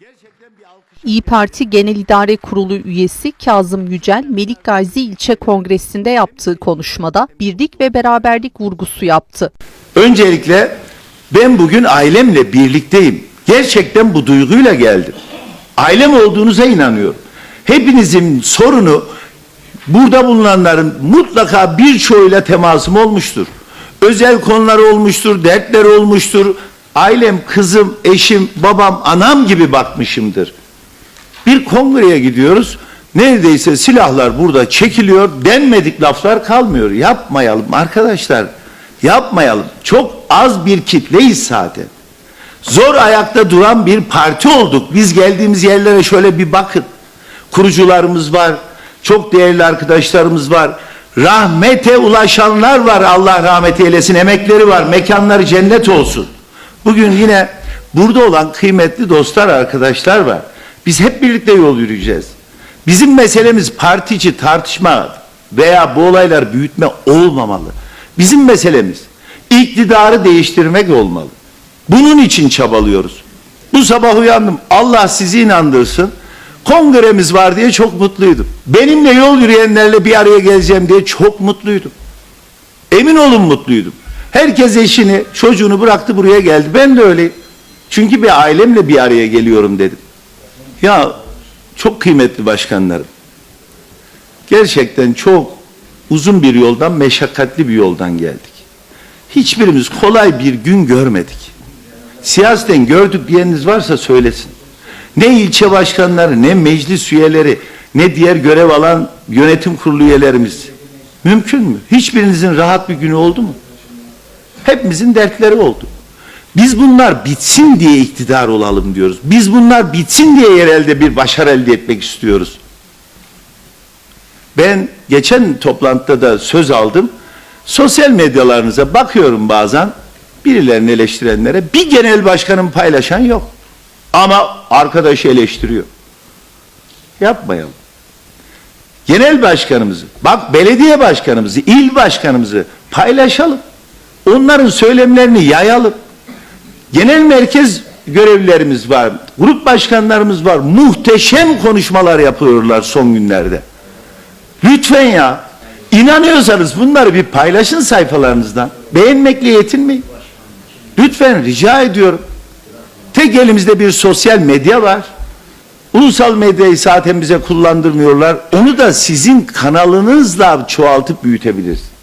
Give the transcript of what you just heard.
Gerçekten bir alkış. İyi Parti Genel İdare Kurulu üyesi Kazım Yücel, Melik Gazi İlçe Kongresi'nde yaptığı konuşmada birlik ve beraberlik vurgusu yaptı. Öncelikle ben bugün ailemle birlikteyim. Gerçekten bu duyguyla geldim. Ailem olduğunuza inanıyorum. Hepinizin sorunu burada bulunanların mutlaka birçoğuyla temasım olmuştur. Özel konular olmuştur, dertler olmuştur. Ailem, kızım, eşim, babam, anam gibi bakmışımdır. Bir kongreye gidiyoruz. Neredeyse silahlar burada çekiliyor. Denmedik laflar kalmıyor. Yapmayalım arkadaşlar. Yapmayalım. Çok az bir kitleyiz zaten. Zor ayakta duran bir parti olduk. Biz geldiğimiz yerlere şöyle bir bakın. Kurucularımız var. Çok değerli arkadaşlarımız var. Rahmete ulaşanlar var. Allah rahmet eylesin. Emekleri var. Mekanları cennet olsun. Bugün yine burada olan kıymetli dostlar, arkadaşlar var. Biz hep birlikte yol yürüyeceğiz. Bizim meselemiz parti içi tartışma veya bu olaylar büyütme olmamalı. Bizim meselemiz iktidarı değiştirmek olmalı. Bunun için çabalıyoruz. Bu sabah uyandım. Allah sizi inandırsın. Kongremiz var diye çok mutluydum. Benimle yol yürüyenlerle bir araya geleceğim diye çok mutluydum. Emin olun mutluydum. Herkes eşini, çocuğunu bıraktı buraya geldi. Ben de öyleyim. Çünkü bir ailemle bir araya geliyorum dedim. Ya çok kıymetli başkanlarım. Gerçekten çok uzun bir yoldan, meşakkatli bir yoldan geldik. Hiçbirimiz kolay bir gün görmedik. Siyaseten gördük diyeniniz varsa söylesin. Ne ilçe başkanları, ne meclis üyeleri, ne diğer görev alan yönetim kurulu üyelerimiz. Mümkün mü? Hiçbirinizin rahat bir günü oldu mu? Hepimizin dertleri oldu. Biz bunlar bitsin diye iktidar olalım diyoruz. Biz bunlar bitsin diye yerelde bir başarı elde etmek istiyoruz. Ben geçen toplantıda da söz aldım. Sosyal medyalarınıza bakıyorum bazen birilerini eleştirenlere bir genel başkanın paylaşan yok. Ama arkadaşı eleştiriyor. Yapmayalım. Genel başkanımızı, bak belediye başkanımızı, il başkanımızı paylaşalım. Onların söylemlerini yayalım. Genel merkez görevlilerimiz var, grup başkanlarımız var. Muhteşem konuşmalar yapıyorlar son günlerde. Lütfen ya, inanıyorsanız bunları bir paylaşın sayfalarınızdan. Beğenmekle yetinmeyin. Lütfen rica ediyorum. Tek elimizde bir sosyal medya var. Ulusal medyayı zaten bize kullandırmıyorlar. Onu da sizin kanalınızla çoğaltıp büyütebiliriz.